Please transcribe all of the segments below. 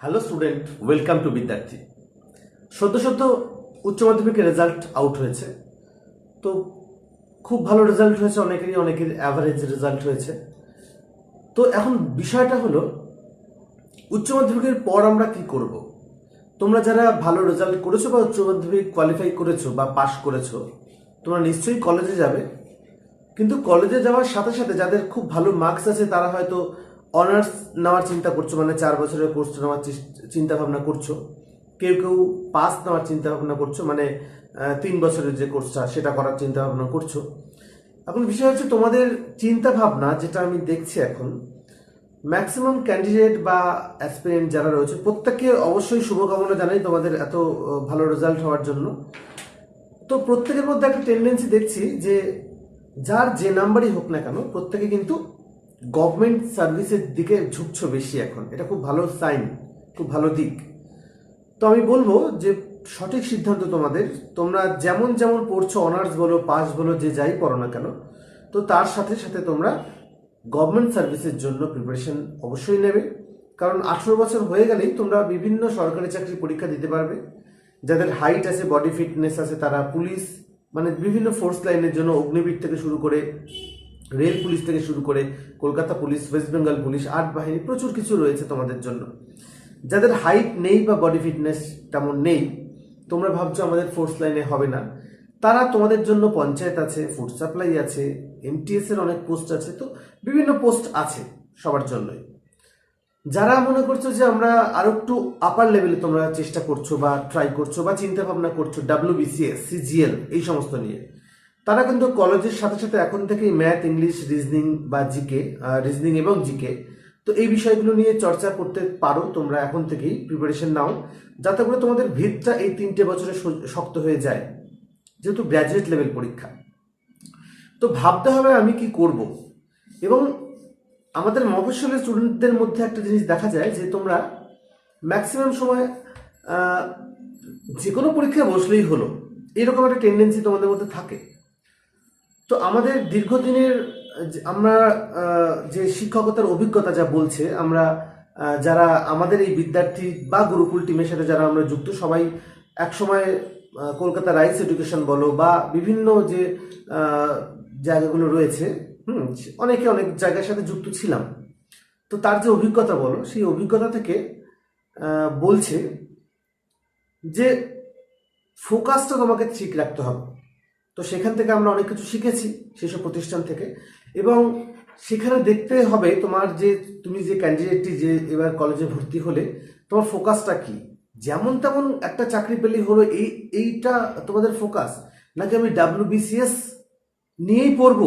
Hello student welcome to বিদ্যার্থী সদ্য সদ্য উচ্চ মাধ্যমিকের রেজাল্ট আউট হয়েছে। তো খুব ভালো রেজাল্ট হয়েছে, অনেকেরই অনেকের অ্যাভারেজ রেজাল্ট হয়েছে। তো এখন বিষয়টা হলো, উচ্চ মাধ্যমিকের পর আমরা কি করব? তোমরা যারা ভালো রেজাল্ট করেছ বা উচ্চ মাধ্যমিক কোয়ালিফাই করেছ বা পাশ করেছ, তোমরা নিশ্চয়ই কলেজে যাবে। কিন্তু কলেজে যাওয়ার সাথে সাথে যাদের খুব ভালো মার্কস আছে, তারা হয়তো অনার্স নেওয়ার চিন্তা করছ মানে চার বছরের কোর্স নেওয়ার চিন্তা ভাবনা করছ? কেউ কেউ পাস নেওয়ার চিন্তা ভাবনা করছ? মানে তিন বছরের যে কোর্সটা সেটা করার চিন্তা ভাবনা করছ? এখন বিষয় হচ্ছে তোমাদের চিন্তা ভাবনা যেটা আমি দেখছি এখন ম্যাক্সিমাম ক্যান্ডিডেট বা অ্যাসপিরেন্ট যারা রয়েছে, প্রত্যেককে অবশ্যই শুভকামনা জানাই তোমাদের এত ভালো রেজাল্ট হওয়ার জন্য। তো প্রত্যেকের মধ্যে একটা টেন্ডেন্সি দেখছি যে, যার যে নাম্বারই হোক না কেন, প্রত্যেকে কিন্তু গভর্নমেন্ট সার্ভিসের দিকে ঝুঁকছো বেশি এখন। এটা খুব ভালো সাইন, খুব ভালো দিক। তো আমি বলব যে, সঠিক সিদ্ধান্ত তোমাদের। তোমরা যেমন যেমন পড়ছো, অনার্স বলো, পাস বলো, যে যাই পড়ো না কেন, তো তার সাথে সাথে তোমরা গভর্নমেন্ট সার্ভিসের জন্য প্রিপারেশন অবশ্যই নেবে। কারণ আঠেরো বছর হয়ে গেলেই তোমরা বিভিন্ন সরকারি চাকরি পরীক্ষা দিতে পারবে। যাদের হাইট আছে বডি ফিটনেস আছে, তারা পুলিশ মানে বিভিন্ন ফোর্স লাইনের জন্য অগ্নিবীর থেকে শুরু করে রেল পুলিশ থেকে শুরু করে Kolkata police, West Bengal police, art বাহিনী, প্রচুর কিছু রয়েছে তোমাদের জন্য। যাদের হাইট নেই বা বডি ফিটনেস তেমন নেই, তোমরা ভাবছ আমাদের ফোর্স লাইনে হবে না। তারা তোমাদের জন্য পঞ্চায়েত আছে ফুড সাপ্লাই আছে এমটিএস এর অনেক পোস্ট আছে, তো বিভিন্ন পোস্ট আছে সবার জন্যই। যারা মনে করছ যে আমরা আরও একটু আপার লেভেলে তোমরা চেষ্টা করছ বা ট্রাই করছ বা চিন্তা ভাবনা করছ ডাব্লিউবিসিএস সিজিএল এই সমস্ত নিয়ে। তারা কিন্তু কলেজের সাথে সাথে এখন থেকেই ম্যাথ ইংলিশ রিজনিং বা জিকে রিজনিং এবং জিকে তো এই বিষয়গুলো নিয়ে চর্চা করতে পারো তোমরা এখন থেকেই। প্রিপারেশন নাও। যাতে করে তোমাদের ভিতটা এই তিনটে বছরে শক্ত হয়ে যায়। যেহেতু গ্র্যাজুয়েট লেভেল পরীক্ষা। তো ভাবতে হবে আমি কি করব। এবং আমাদের মফস্বলের স্টুডেন্টদের মধ্যে একটা জিনিস দেখা যায় যে তোমরা ম্যাক্সিমাম সময় যে কোনো পরীক্ষায় বসলেই হলো। এরকম একটা টেন্ডেন্সি তোমাদের মধ্যে থাকে। তো আমাদের দীর্ঘদিনের আমরা যে শিক্ষকতার অভিজ্ঞতা যা বলছে, আমরা যারা আমাদের এই বিদ্যার্থী বা গুরুকুল টিমের সাথে যারা আমরা যুক্ত, সবাই একসময় কলকাতা রাইস এডুকেশন বলো বা বিভিন্ন যে জায়গাগুলো রয়েছে, হুম অনেকে অনেক জায়গার সাথে যুক্ত ছিলাম। তো তার যে অভিজ্ঞতা বলো, সেই অভিজ্ঞতা থেকে বলছে যে, ফোকাসটা তোমাকে ঠিক রাখতে হবে। তো সেখান থেকে আমরা অনেক কিছু শিখেছি সেসব প্রতিষ্ঠান থেকে। এবং সেখানে দেখতে হবে তোমার যে তুমি যে ক্যান্ডিডেটটি যে এবার কলেজে ভর্তি হলে, তোমার ফোকাসটা কি? যেমন তেমন একটা চাকরি পেলেই হলো এই, এইটা তোমাদের ফোকাস নাকি আমি ডাব্লিউবিসিএস নিয়েই পড়ব?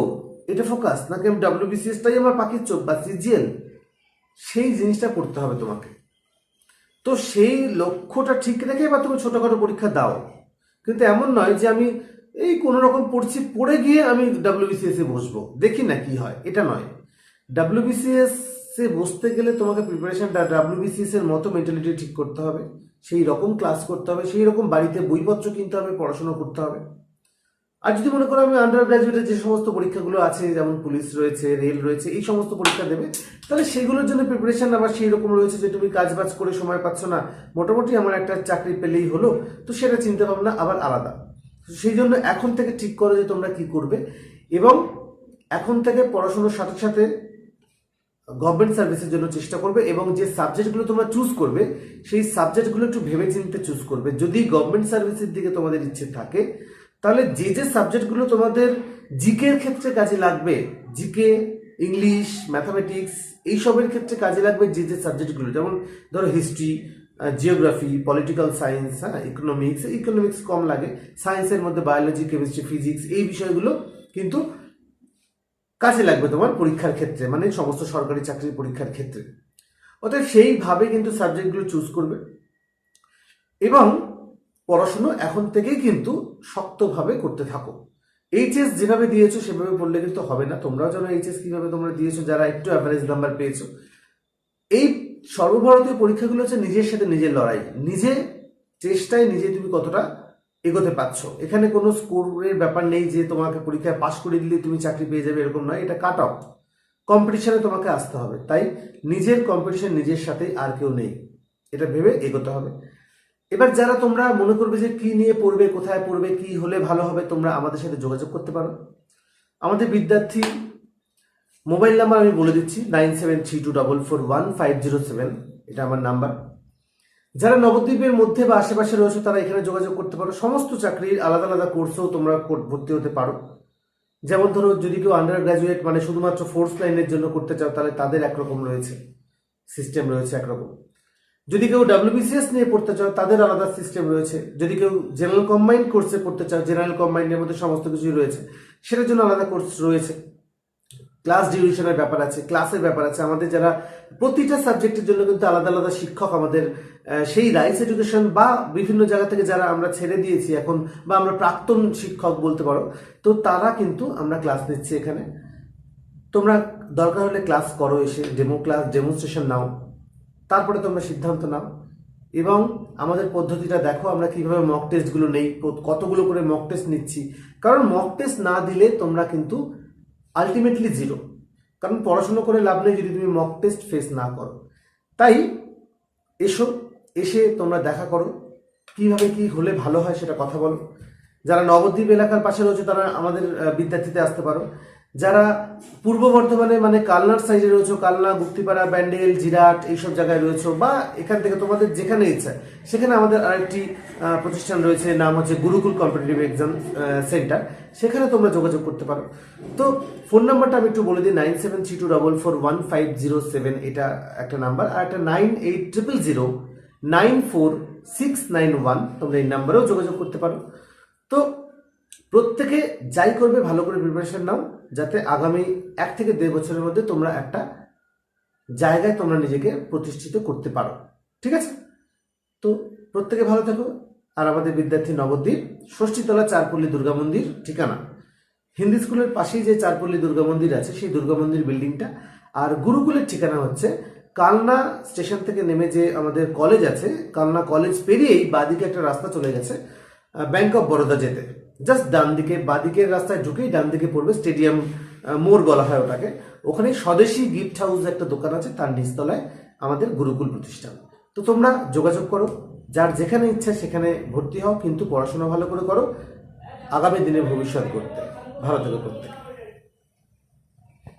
এটা ফোকাস নাকি আমি ডাব্লিউবিসিএসটাই আমার পাখির চোখ বা সিজিএল? সেই জিনিসটা করতে হবে তোমাকে। তো সেই লক্ষ্যটা ঠিক রেখে বা তুমি ছোটোখাটো পরীক্ষা দাও। কিন্তু এমন নয় যে আমি এই কোনো রকম পড়ছি, পড়ে গিয়ে আমি ডাব্লিউবিসিএস বসবো। দেখি না কি হয়, এটা নয়। ডাব্লিউবিসিএস এ বসতে গেলে তোমাকে প্রিপারেশনটা ডাব্লিউবিসিএস এর মতো মেন্টালিটি ঠিক করতে হবে। সেই রকম ক্লাস করতে হবে, সেই রকম বাড়িতে বইপত্র কিনতে হবে, পড়াশোনা করতে হবে। আর যদি মনে করো আমি আন্ডার গ্রাজুয়েটের যে সমস্ত পরীক্ষাগুলো আছে, যেমন পুলিশ রয়েছে রেল রয়েছে, এই সমস্ত পরীক্ষা দেবে, তাহলে সেগুলোর জন্য প্রিপারেশন আবার সেই রকম রয়েছে যে তুমি কাজ বাজ করে সময় পাচ্ছ না। মোটামুটি আমার একটা চাকরি পেলেই হলো, তো সেটা চিন্তা ভাবনা আবার আলাদা। সেই জন্য এখন থেকে ঠিক করো যে তোমরা কি করবে। এবং এখন থেকে পড়াশোনার সাথে সাথে গভর্নমেন্ট সার্ভিসের জন্য চেষ্টা করবে এবং যে সাবজেক্টগুলো তোমরা চুজ করবে, সেই সাবজেক্টগুলো একটু ভেবে চিন্তে চুজ করবে। যদি গভর্নমেন্ট সার্ভিসের দিকে তোমাদের ইচ্ছে থাকে, তাহলে যে যে সাবজেক্টগুলো তোমাদের জিকের ক্ষেত্রে কাজে লাগবে জিকে ইংলিশ ম্যাথামেটিক্স এইসবের ক্ষেত্রে কাজে লাগবে যে যে সাবজেক্টগুলো যেমন ধরো হিস্ট্রি জিওগ্রাফি পলিটিক্যাল সায়েন্স হ্যাঁ ইকোনমিক্স ইকোনমিক্স কম লাগে। সায়েন্সের মধ্যে বায়োলজি কেমিস্ট্রি ফিজিক্স এই বিষয়গুলো কিন্তু কাজে লাগবে তোমার পরীক্ষার ক্ষেত্রে মানে সমস্ত সরকারি চাকরির পরীক্ষার ক্ষেত্রে। অতএব সেইভাবে কিন্তু সাবজেক্টগুলো চুজ করবে। এবং পড়াশুনো এখন থেকেই কিন্তু শক্তভাবে করতে থাকো। এইচএস যেভাবে দিয়েছ, সেভাবে পড়লে কিন্তু হবে না। তোমরাও যেন এইচএস কীভাবে তোমরা দিয়েছ, যারা একটু অ্যাভারেজ নাম্বার পেয়েছ। এই সর্বভারতীয় পরীক্ষাগুলো হচ্ছে নিজের সাথে নিজের লড়াই। নিজে চেষ্টায় নিজে তুমি কতটা এগোতে পারছ। এখানে কোনো স্কোরের ব্যাপার নেই যে তোমাকে পরীক্ষায় পাশ করে দিলে তুমি চাকরি পেয়ে যাবে এরকম নয়, এটা কাট অফ কম্পিটিশনে তোমাকে আসতে হবে। তাই নিজের কম্পিটিশন নিজের সাথেই আর কেউ নেই। এটা ভেবে এগোতে হবে। এবার যারা তোমরা মনে করবে যে কি নিয়ে পড়বে, কোথায় পড়বে, কি হলে ভালো হবে, তোমরা আমাদের সাথে যোগাযোগ করতে পারো। আমাদের বিদ্যার্থী মোবাইল নাম্বার আমি বলে দিচ্ছি, nine seven three two double four one five zero seven. এটা আমার নাম্বার। যারা নবদ্বীপের মধ্যে বা আশেপাশে রয়েছে, তারা এখানে যোগাযোগ করতে পারো। সমস্ত চাকরির আলাদা আলাদা কোর্সেও তোমরা ভর্তি হতে পারো। যেমন ধরো, যদি কেউ আন্ডার গ্রাজুয়েট মানে শুধুমাত্র ফোর্স লাইনের জন্য করতে চাও, তাহলে তাদের একরকম রয়েছে। সিস্টেম রয়েছে একরকম। যদি কেউ ডাব্লিউবিসিএস নিয়ে পড়তে চাও, তাদের আলাদা সিস্টেম রয়েছে। যদি কেউ জেনারেল কম্বাইন্ড কোর্সে পড়তে চাও জেনারেল কম্বাইন্ডের মধ্যে সমস্ত কিছুই রয়েছে। সেটার জন্য আলাদা কোর্স রয়েছে। ক্লাস ডিউরেশনের ব্যাপার আছে ক্লাসের ব্যাপার আছে। আমাদের যারা প্রতিটা সাবজেক্টের জন্য কিন্তু আলাদা আলাদা শিক্ষক আমাদের সেই রাইস এডুকেশন বা বিভিন্ন জায়গা থেকে যারা আমরা ছেড়ে দিয়েছি এখন বা আমরা প্রাক্তন শিক্ষক বলতে পারো, তো তারা কিন্তু আমরা ক্লাস নিচ্ছি এখানে। তোমরা দরকার হলে ক্লাস করো এসে ডেমো ক্লাস ডেমনস্ট্রেশন নাও। তারপরে তোমরা সিদ্ধান্ত নাও। এবং আমাদের পদ্ধতিটা দেখো, আমরা কীভাবে মক টেস্টগুলো নেই, কতগুলো করে মক টেস্ট নিচ্ছি। কারণ মক টেস্ট না দিলে তোমরা কিন্তু আলটিমেটলি জিরো কারণ পড়াশুনো করে লাভ নেই যদি তুমি মক টেস্ট ফেস না করো। তাই এসো, এসে তোমরা দেখা করো, কীভাবে কি হলে ভালো হয় সেটা কথা বলো। যারা নবদ্বীপ এলাকার পাশে রয়েছে তারা আমাদের বিদ্যার্থীতে আসতে পারো। যারা পূর্ব বর্ধমানে মানে কালনার সাইডে রয়েছে, কালনা, গুপ্তিপাড়া, ব্যান্ডেল, জিরাট এইসব জায়গায় রয়েছে বা এখান থেকে তোমাদের যেখানে ইচ্ছা, সেখানে আমাদের আরেকটি প্রতিষ্ঠান রয়েছে, নাম হচ্ছে গুরুকুল কম্পিটিটিভ এক্সাম সেন্টার সেখানে তোমরা যোগাযোগ করতে পারো। তো ফোন নাম্বারটা আমি একটু বলে দিই nine seven three two double four one five zero seven এটা একটা নাম্বার আর একটা nine eight triple zero nine four six nine one তোমরা এই নাম্বারেও যোগাযোগ করতে পারো। তো প্রত্যেকে যাই করবে, ভালো করে প্রিপারেশন নাও, যাতে আগামী এক থেকে দেড় বছরের মধ্যে তোমরা একটা জায়গায় তোমরা নিজেকে প্রতিষ্ঠিত করতে পারো। ঠিক আছে? তো প্রত্যেকে ভালো থাকো। আর আমাদের বিদ্যার্থী নবদ্বীপ, ষষ্ঠীতলা চারপল্লী দুর্গা মন্দির ঠিকানা। হিন্দি স্কুলের পাশেই যে চারপল্লী দুর্গা মন্দির আছে, সেই দুর্গা মন্দির বিল্ডিংটা আর গুরুকুলের ঠিকানা হচ্ছে কালনা স্টেশন থেকে নেমে যে আমাদের কলেজ আছে, কালনা কলেজ পেরিয়েই বাদিকে একটা রাস্তা চলে গেছে ব্যাংক অফ বরোদা যেতে। জাস্ট ডান দিকে বাদিকের রাস্তায় ঢুকেই ডান দিকে পড়বে স্টেডিয়াম মোড় বলা হয় ওটাকে। ওখানে স্বদেশি গিফট হাউস একটা দোকান আছে, তার নিচতলায় আমাদের গুরুকুল প্রতিষ্ঠান। তো তোমরা যোগাযোগ করো, যার যেখানে ইচ্ছা সেখানে ভর্তি হও, কিন্তু পড়াশোনা ভালো করে করো, আগামী দিনে ভবিষ্যৎ করতে ভালো থেকে প্রত্যেকে